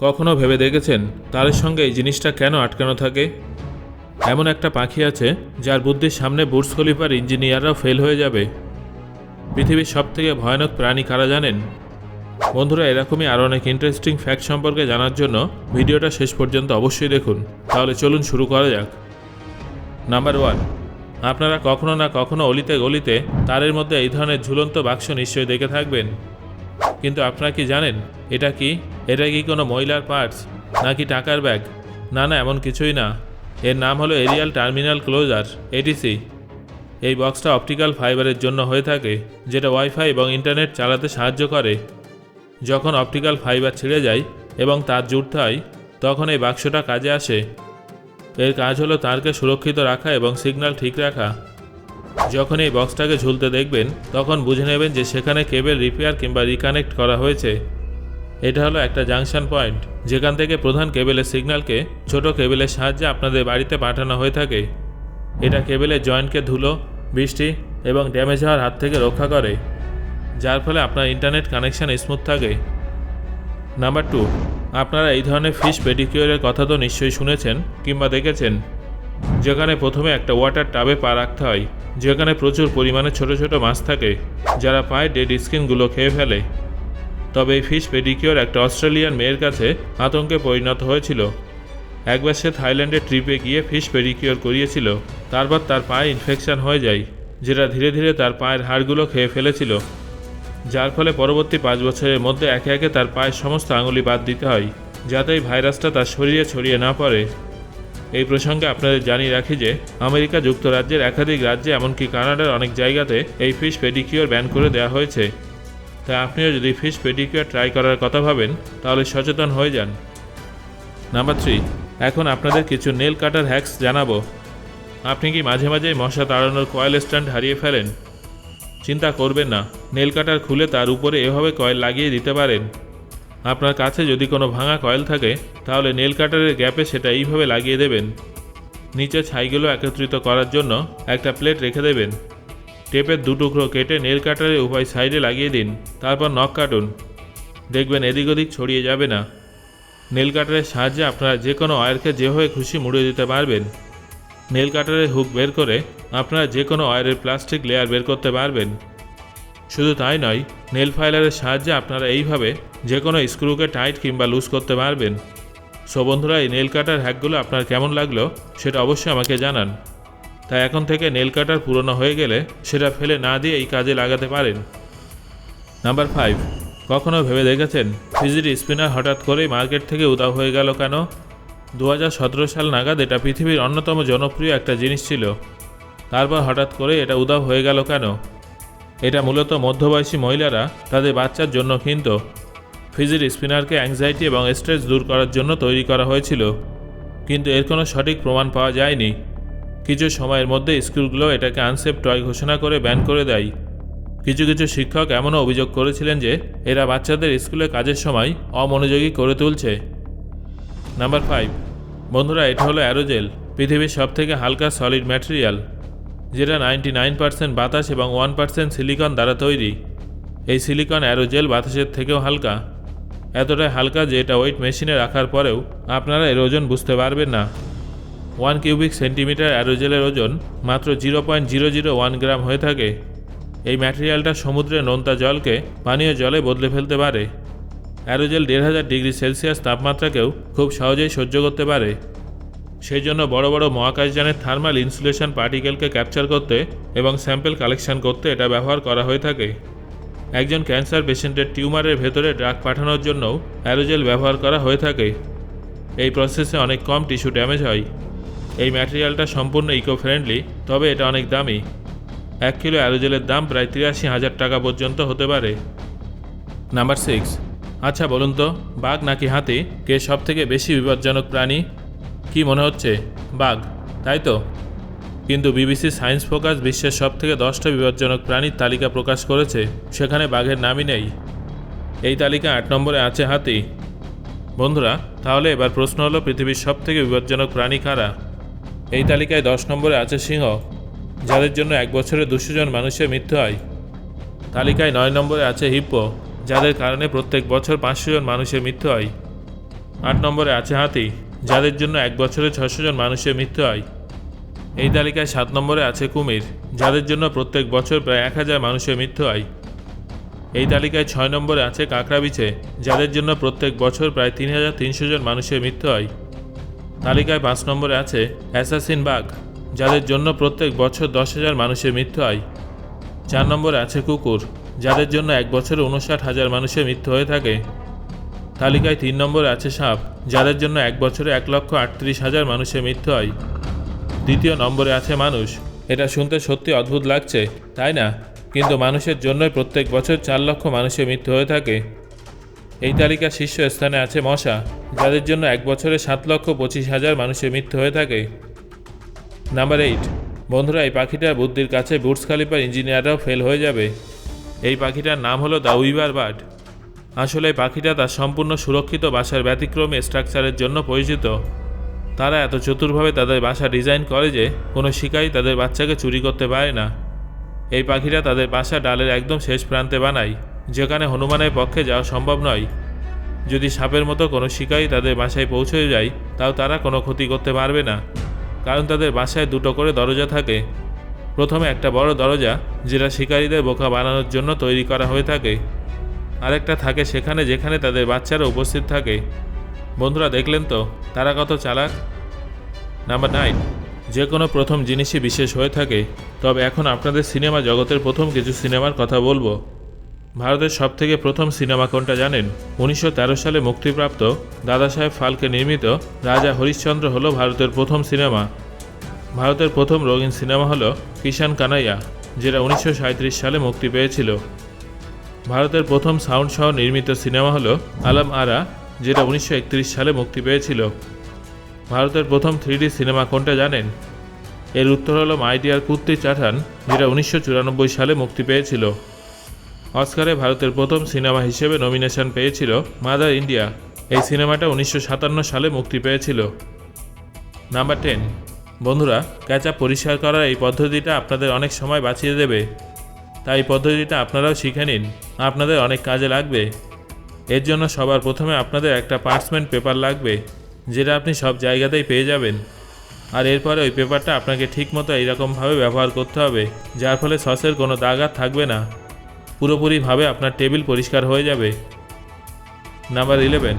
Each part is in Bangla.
কখনো ভেবে দেখেছেন তারের সঙ্গে এই জিনিসটা কেন আটকানো থাকে? এমন একটা পাখি আছে যার বুদ্ধির সামনে বুর্জ খলিফার ইঞ্জিনিয়াররাও ফেল হয়ে যাবে। পৃথিবীর সবথেকে ভয়ানক প্রাণী কারা জানেন? বন্ধুরা, এরকমই আরও অনেক ইন্টারেস্টিং ফ্যাক্ট সম্পর্কে জানার জন্য ভিডিওটা শেষ পর্যন্ত অবশ্যই দেখুন। তাহলে চলুন শুরু করা যাক। নাম্বার ওয়ান আপনারা কখনো না কখনো অলিতে গলিতে তারের মধ্যে এই ধরনের ঝুলন্ত বাক্স নিশ্চয়ই দেখে থাকবেন। কিন্তু আপনারা কি জানেন এটা কি? এটা কি কোনো মহিলার পার্টস নাকি টাকার ব্যাগ না না, এমন কিছুই না। এর নাম হলো এরিয়াল টার্মিনাল ক্লোজার এটিসি এই বক্সটা অপটিক্যাল ফাইবারের জন্য হয়ে থাকে, যেটা ওয়াইফাই এবং ইন্টারনেট চালাতে সাহায্য করে। যখন অপটিক্যাল ফাইবার ছিঁড়ে যায় এবং তার জুড়তে হয় তখন এই বাক্সটা কাজে আসে। এর কাজ হলো তারকে সুরক্ষিত রাখা এবং সিগন্যাল ঠিক রাখা। যখন এই বক্সটাকে ঝুলতে দেখবেন, তখন বুঝে নেবেন যে সেখানে কেবল রিপেয়ার কিংবা রিকানেক্ট করা হয়েছে। এটা হলো একটা জাংশন পয়েন্ট, যেখান থেকে প্রধান কেবেলের সিগন্যালকে ছোট কেবেলের সাহায্যে আপনাদের বাড়িতে পাঠানো হয়ে থাকে। এটা কেবেলের জয়েন্টকে ধুলো, বৃষ্টি এবং ড্যামেজ হওয়ার হাত থেকে রক্ষা করে, যার ফলে আপনার ইন্টারনেট কানেকশন স্মুথ থাকে। নাম্বার টু, আপনারা এই ধরনের ফিশ পেডিকিউরের কথা তো নিশ্চয়ই শুনেছেন কিংবা দেখেছেন, যেখানে প্রথমে একটা ওয়াটার টাবে পা রাখতে হয়, যেখানে প্রচুর পরিমাণে ছোট ছোট মাছ থাকে, যারা পায় ডেড স্কিনগুলো খেয়ে ফেলে। তবে এই ফিশ পেডিকিওর একটা অস্ট্রেলিয়ান মেয়ের কাছে আতঙ্কে পরিণত হয়েছিল। একবার সে থাইল্যান্ডে ট্রিপে গিয়ে ফিশ পেডিকিওর করিয়েছিল, তারপর তার পায়ে ইনফেকশন হয়ে যায়, যেটা ধীরে ধীরে তার পায়ের হাড়গুলো খেয়ে ফেলেছিল। যার ফলে পরবর্তী পাঁচ বছরের মধ্যে একে একে তার পায়ের সমস্ত আঙুলি বাদ দিতে হয়, যাতে এই ভাইরাসটা তার শরীরে ছড়িয়ে না পড়ে। এই প্রসঙ্গে আপনাদের জানিয়ে রাখি যে, আমেরিকা যুক্তরাজ্যের একাধিক রাজ্যে, এমনকি কানাডার অনেক জায়গাতে এই ফিশ পেডিকিওর ব্যান করে দেওয়া হয়েছে। তাই আপনিও যদি ফিশ পেডিকিওর ট্রাই করার কথা ভাবেন, তাহলে সচেতন হয়ে যান। নাম্বার থ্রি এখন আপনাদের কিছু নেল কাটার হ্যাক্স জানাব। আপনি কি মাঝে মাঝে মশা তাড়ানোর কয়েল স্ট্যান্ড হারিয়ে ফেলেন? চিন্তা করবেন না নেল কাটার খুলে তার উপরে এভাবে কয়েল লাগিয়ে দিতে পারেন। আপনার কাছে যদি কোনো ভাঙা কয়েল থাকে, তাহলে নেল কাটারের গ্যাপে সেটা এইভাবে লাগিয়ে দেবেন। নিচে ছাইগুলো একত্রিত করার জন্য একটা প্লেট রেখে দেবেন। টেপের দু টুকরো কেটে নেল কাটারের উভয় সাইডে লাগিয়ে দিন, তারপর নখ কাটুন। দেখবেন এদিক ওদিক ছড়িয়ে যাবে না। নেল কাটারের সাহায্যে আপনারা যে কোনো ওয়্যারকে যেভাবে খুশি মুড়ে দিতে পারবেন। নেল কাটারের হুক বের করে আপনারা যে কোনো ওয়্যারের প্লাস্টিক লেয়ার বের করতে পারবেন। শুধু তাই নয়, নেল ফাইলারের সাহায্যে আপনারা এইভাবে যে কোনো স্ক্রুকে টাইট কিংবা লুজ করতে পারবেন। সো বন্ধুরা, এই নেল কাটার হ্যাকগুলো আপনার কেমন লাগল সেটা অবশ্যই আমাকে জানান। তাই এখন থেকে নেল কাটার পুরনো হয়ে গেলে সেটা ফেলে না দিয়ে এই কাজে লাগাতে পারেন। নাম্বার ফাইভ কখনো ভেবে দেখেছেন ফিজির স্পিনার হঠাৎ করেই মার্কেট থেকে উদাও হয়ে গেল কেন? দু হাজার সতেরো সাল নাগাদ এটা পৃথিবীর অন্যতম জনপ্রিয় একটা জিনিস ছিল। তারপর হঠাৎ করে এটা উদাও হয়ে গেল কেন? এটা মূলত মধ্যবয়সী মহিলারা তাদের বাচ্চার জন্য কিনত। ফিজির স্পিনারকে অ্যাংজাইটি এবং স্ট্রেস দূর করার জন্য তৈরি করা হয়েছিল। কিন্তু এর কোনো সঠিক প্রমাণ পাওয়া যায়নি। কিছু সময়ের মধ্যে স্কুলগুলো এটাকে আনসেফ টয় ঘোষণা করে ব্যান করে দেয়। কিছু কিছু শিক্ষক এমনও অভিযোগ করেছিলেন যে, এরা বাচ্চাদের স্কুলে কাজের সময় অমনোযোগী করে তুলছে। Number five. বন্ধুরা, এটা হলো অ্যারোজেল, পৃথিবীর সবথেকে হালকা সলিড ম্যাটেরিয়াল, যেটা নাইনটি নাইন পার্সেন্ট বাতাস এবং ওয়ান পার্সেন্ট সিলিকন দ্বারা তৈরি। এই সিলিকন অ্যারোজেল বাতাসের থেকেও হালকা। এতটাই হালকা যে এটা ওয়েট মেশিনে রাখার পরেও আপনারা এর ওজন বুঝতে পারবেন না। ওয়ান কিউবিক সেন্টিমিটার অ্যারোজেলের ওজন মাত্র zero point zero zero one gram হয়ে থাকে। এই ম্যাটেরিয়ালটা সমুদ্রের নোনতা জলকে পানীয় জলে বদলে ফেলতে পারে। অ্যারোজেল দেড় হাজার ডিগ্রি সেলসিয়াস তাপমাত্রাকেও খুব সহজেই সহ্য করতে পারে। সেই জন্য বড় বড় মহাকাশযানের থার্মাল ইনসুলেশন পার্টিকেলকে ক্যাপচার করতে এবং স্যাম্পেল কালেকশন করতে এটা ব্যবহার করা হয়ে থাকে। একজন ক্যান্সার পেশেন্টের টিউমারের ভেতরে ড্রাগ পাঠানোর জন্যও অ্যারোজেল ব্যবহার করা হয়ে থাকে। এই প্রসেসে অনেক কম টিস্যু ড্যামেজ হয়। এই ম্যাটেরিয়ালটা সম্পূর্ণ ইকো ফ্রেন্ডলি তবে এটা অনেক দামি। এক কিলো অ্যালোজেলের দাম প্রায় তিরাশি হাজার টাকা পর্যন্ত হতে পারে। নাম্বার সিক্স আচ্ছা বলুন তো, বাঘ নাকি হাতি? কে সব থেকে বেশি বিপজ্জনক প্রাণী? কি মনে হচ্ছে? বাঘ, তাই তো? কিন্তু বিবিসি সায়েন্স ফোকাস বিশ্বের সব থেকে দশটা বিপজ্জনক প্রাণীর তালিকা প্রকাশ করেছে। সেখানে বাঘের নামই নেই। এই তালিকা আট নম্বরে আছে হাতি। বন্ধুরা, তাহলে এবার প্রশ্ন হলো পৃথিবীর সব থেকে বিপজ্জনক প্রাণী কারা? এই তালিকায় দশ নম্বরে আছে সিংহ, যাদের জন্য এক বছরে দুশো জন মানুষের মৃত্যু হয়। তালিকায় নয় নম্বরে আছে হিপ্পো, যাদের কারণে প্রত্যেক বছর পাঁচশো জন মানুষের মৃত্যু হয়। আট নম্বরে আছে হাতি, যাদের জন্য এক বছরে ছশো জন মানুষের মৃত্যু হয়। এই তালিকায় সাত নম্বরে আছে কুমির, যাদের জন্য প্রত্যেক বছর প্রায় এক হাজার মানুষের মৃত্যু হয়। এই তালিকায় ছয় নম্বরে আছে কাঁকড়া বিছে, যাদের জন্য প্রত্যেক বছর প্রায় তিন হাজার তিনশো জন মানুষের মৃত্যু হয়। তালিকায় পাঁচ নম্বরে আছে অ্যাসাসিন বাঘ, যাদের জন্য প্রত্যেক বছর দশ হাজার মানুষের মৃত্যু হয়। চার নম্বরে আছে কুকুর, যাদের জন্য এক বছরে উনষাট হাজার মানুষের মৃত্যু হয়ে থাকে। তালিকায় তিন নম্বরে আছে সাপ, যাদের জন্য এক বছরে এক লক্ষ আটত্রিশ হাজার মানুষের মৃত্যু হয়। দ্বিতীয় নম্বরে আছে মানুষ, এটা শুনতে সত্যি অদ্ভুত লাগছে, তাই না? কিন্তু মানুষের জন্যই প্রত্যেক বছর চার লক্ষ মানুষের মৃত্যু হয়ে থাকে। এই তালিকার শীর্ষ স্থানে আছে মশা, যাদের জন্য এক বছরে সাত লক্ষ পঁচিশ হাজার মানুষের মৃত্যু হয়ে থাকে। নাম্বার এইট বন্ধুরা, এই পাখিটার বুদ্ধির কাছে বুটস খালিপার ইঞ্জিনিয়াররাও ফেল হয়ে যাবে। এই পাখিটার নাম হলো দ্য উইভার বার্ড। আসলে এই পাখিটা তার সম্পূর্ণ সুরক্ষিত বাসার ব্যতিক্রমী স্ট্রাকচারের জন্য পরিচিত। তারা এত চতুরভাবে তাদের বাসা ডিজাইন করে যে কোনো শিকারী তাদের বাচ্চাকে চুরি করতে পারে না। এই পাখিরা তাদের বাসা ডালের একদম শেষ প্রান্তে বানায়। যেখানে হনুমানের পক্ষে যাওয়া সম্ভব নয়। যদি সাপের মতো কোনো শিকারী তাদের বাসায় পৌঁছে যায়, তাও তারা কোনো ক্ষতি করতে পারবে না, কারণ তাদের বাসায় দুটো করে দরজা থাকে। প্রথমে একটা বড় দরজা, যেটা শিকারীদের বোকা বানানোর জন্য তৈরি করা হয়ে থাকে। আরেকটা থাকে সেখানে, যেখানে তাদের বাচ্চারা উপস্থিত থাকে। বন্ধুরা, দেখলেন তো? তারা কত চালাক? Number nine. যে কোনো প্রথম জিনিসই বিশেষ হয়ে থাকে। তবে এখন আপনাদের সিনেমা জগতের প্রথম কিছু সিনেমার কথা বলব। ভারতের সবথেকে প্রথম সিনেমা কোনটা জানেন? উনিশশো তেরো সালে মুক্তিপ্রাপ্ত দাদা সাহেব ফালকে নির্মিত রাজা হরিশ্চন্দ্র হলো ভারতের প্রথম সিনেমা। ভারতের প্রথম রঙিন সিনেমা হলো কিষান কানাইয়া, যেটা উনিশশো সাঁইত্রিশ সালে মুক্তি পেয়েছিল। ভারতের প্রথম সাউন্ড সহ নির্মিত সিনেমা হলো আলম আরা, যেটা উনিশশো একত্রিশ সালে মুক্তি পেয়েছিল। ভারতের প্রথম থ্রি সিনেমা কোনটা জানেন? এর উত্তর হলো মাই ডিয়ার কুত্তি চাঠান, যেটা উনিশশো চুরানব্বই সালে মুক্তি পেয়েছিল। অস্কারে ভারতের প্রথম সিনেমা হিসেবে নমিনেশন পেয়েছিল মাদার ইন্ডিয়া এই সিনেমাটা উনিশশো সাতান্ন সালে মুক্তি পেয়েছিল। নাম্বার টেন বন্ধুরা, ক্যাচা পরিষ্কার করার এই পদ্ধতিটা আপনাদের অনেক সময় বাঁচিয়ে দেবে। তাই পদ্ধতিটা আপনারাও শিখে নিন। আপনাদের অনেক কাজে লাগবে। এর জন্য সবার প্রথমে আপনাদের একটা পার্সমেন্ট পেপার লাগবে, যেটা আপনি সব জায়গাতেই পেয়ে যাবেন। আর এরপরে ওই পেপারটা আপনাকে ঠিকমতো এইরকমভাবে ব্যবহার করতে হবে, যার ফলে সসের কোনো দাগ আর থাকবে না। পুরোপুরিভাবে আপনার টেবিল পরিষ্কার হয়ে যাবে। নাম্বার ইলেভেন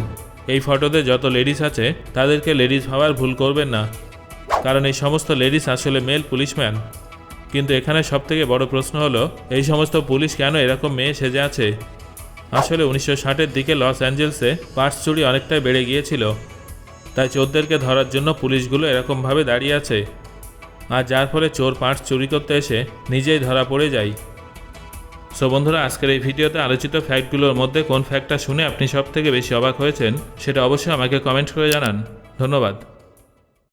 এই ফটোতে যত লেডিস আছে, তাদেরকে লেডিস ভাবার ভুল করবেন না। কারণ এই সমস্ত লেডিস আসলে মেল পুলিশম্যান কিন্তু এখানে সবথেকে বড় প্রশ্ন হলো, এই সমস্ত পুলিশ কেন এরকম মেয়ে সেজে আছে? আসলে উনিশশো ষাটের দিকে লস অ্যাঞ্জেলসে পার্স চুরি অনেকটাই বেড়ে গিয়েছিল। তাই চোরদেরকে ধরার জন্য পুলিশগুলো এরকমভাবে দাঁড়িয়ে আছে। আর যার ফলে চোর পার্স চুরি করতে এসে নিজেই ধরা পড়ে যায়। সো বন্ধুরা, আজকের এই ভিডিওতে আলোচিত ফ্যাক্টগুলোর মধ্যে কোন ফ্যাক্টটা শুনে আপনি সব থেকে বেশি অবাক হয়েছেন, সেটা অবশ্যই আমাকে কমেন্ট করে জানান। ধন্যবাদ।